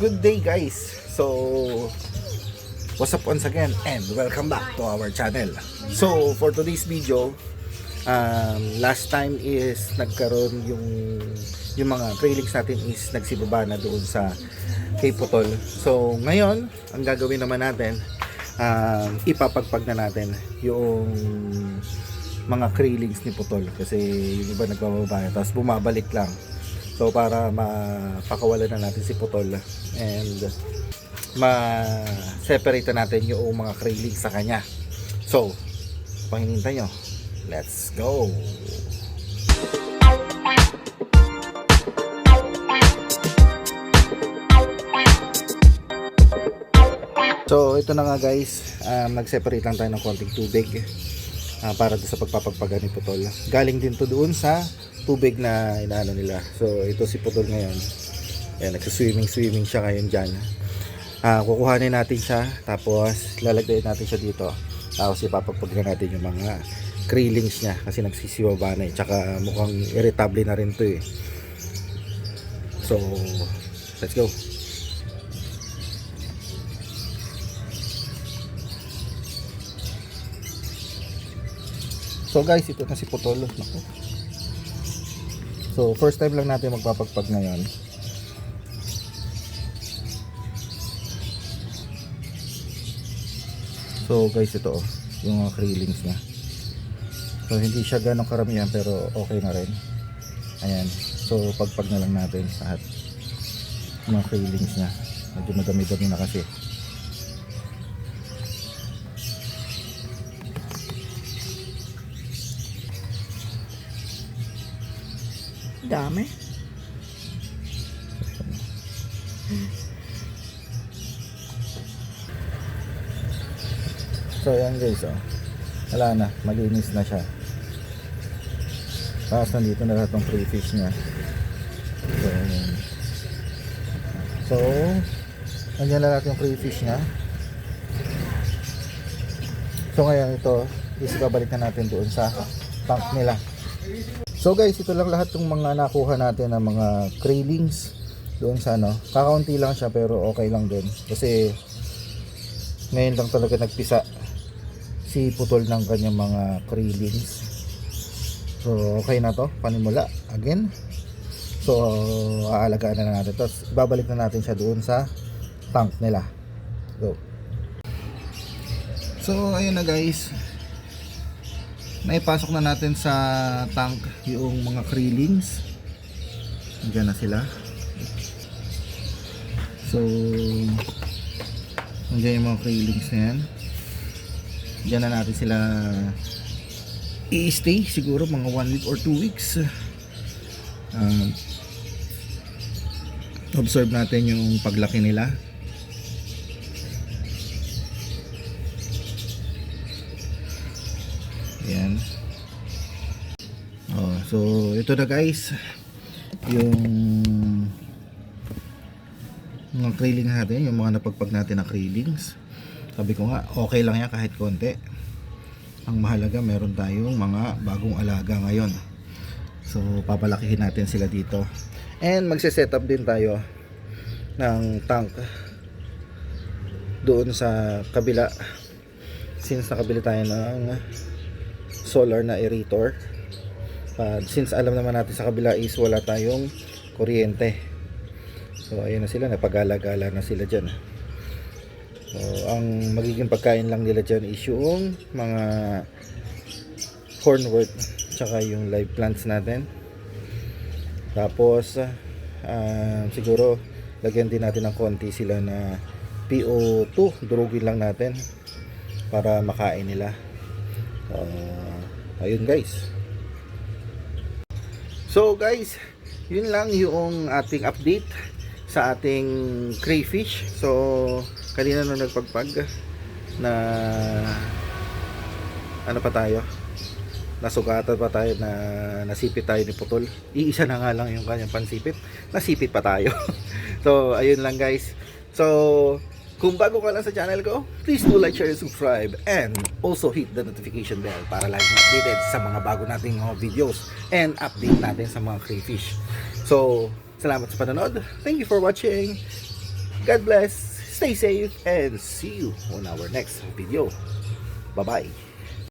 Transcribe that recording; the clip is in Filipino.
Good day guys! So, what's up once again and welcome back to our channel. So, for today's video, um, last time is nagkaroon yung yung mga trailings natin is nagsibaba na doon sa kay Putol. So, ngayon, ang gagawin naman natin, um, ipapagpag na natin yung mga krillings ni Putol kasi yung iba nagbababa na, tapos bumabalik lang so para mapakawalan na natin si Putol. And ma-separate na natin yung mga krillings sa kanya. So panghinintay nyo. Let's go! So ito na nga guys, um, nag-separate lang tayo ng konting tubig ah, para sa pagpapagpaga ni Putol. Galing din to doon sa tubig na inaano nila. So ito si Putol ngayon. Ayan, nagsiswimming swimming siya ngayon dyan. Ah, kukuhanin natin siya, tapos lalagdayin natin siya dito. Tapos ipapagpaga natin yung mga krillings niya kasi nagsisiwaba na eh. Tsaka mukhang irritable na rin to eh. So, let's go. So guys, ito na si Putol. So first time lang natin magpapagpag ngayon. So guys, ito oh, yung mga krillings niya. So hindi siya ganong karamihan pero okay na rin. Ayan. So pagpag na lang natin lahat mga krillings niya. Medyo madami-dami na kasi. Dami. So yan guys oh. Wala na, malinis na siya. Tapos nandito na lahat ng crayfish niya. So, ayan. So, nandiyan na lahat yung crayfish niya. So ngayon ito, is babalik na natin doon sa tank nila. So guys, ito lang lahat ng mga nakuha natin ng mga krillings doon sa ano. Kakaunti lang siya pero okay lang din. Kasi ngayon lang talaga nagpisa si putol ng kanyang mga krillings. So okay na to, panimula again. So aalagaan na natin. Tapos babalik na natin siya doon sa tank nila. Go. So ayun na guys. Naipasok na natin sa tank yung mga krillings. Diyan na sila. So Nandiyan yung mga krillings na yan. Diyan na natin sila i-stay siguro mga 1 week or 2 weeks. Um, observe natin yung paglaki nila. Yan. Oh, so ito na guys yung mga krilling natin, yung mga napagpag natin na krillings. Sabi ko nga, okay lang yan kahit konti. Ang mahalaga, meron tayong mga bagong alaga ngayon. So, papalakihin natin sila dito. And magse-set up din tayo ng tank doon sa kabila. Since nakabili tayo ng solar na aerator. Uh, since alam naman natin sa kabila is wala tayong kuryente. So ayun na sila, napagala-gala na sila dyan. So ang magiging pagkain lang nila dyan is yung mga cornwort tsaka yung live plants natin. Tapos ah, siguro lagyan din natin ng konti sila na PO2, durugin lang natin para makain nila. Uh, ayun guys. So guys, yun lang yung ating update sa ating crayfish. So, kanina nung nagpagpag na ano pa tayo? Nasugatan pa tayo na nasipit tayo ni Putol. Iisa na nga lang yung kanyang pansipit. Nasipit pa tayo. so, ayun lang guys. So, kung bago ka lang sa channel ko, please do like, share, and subscribe. And also hit the notification bell para lagi updated sa mga bago nating mga videos and update natin sa mga crayfish. So, salamat sa panonood. Thank you for watching. God bless, stay safe, and see you on our next video. Bye-bye.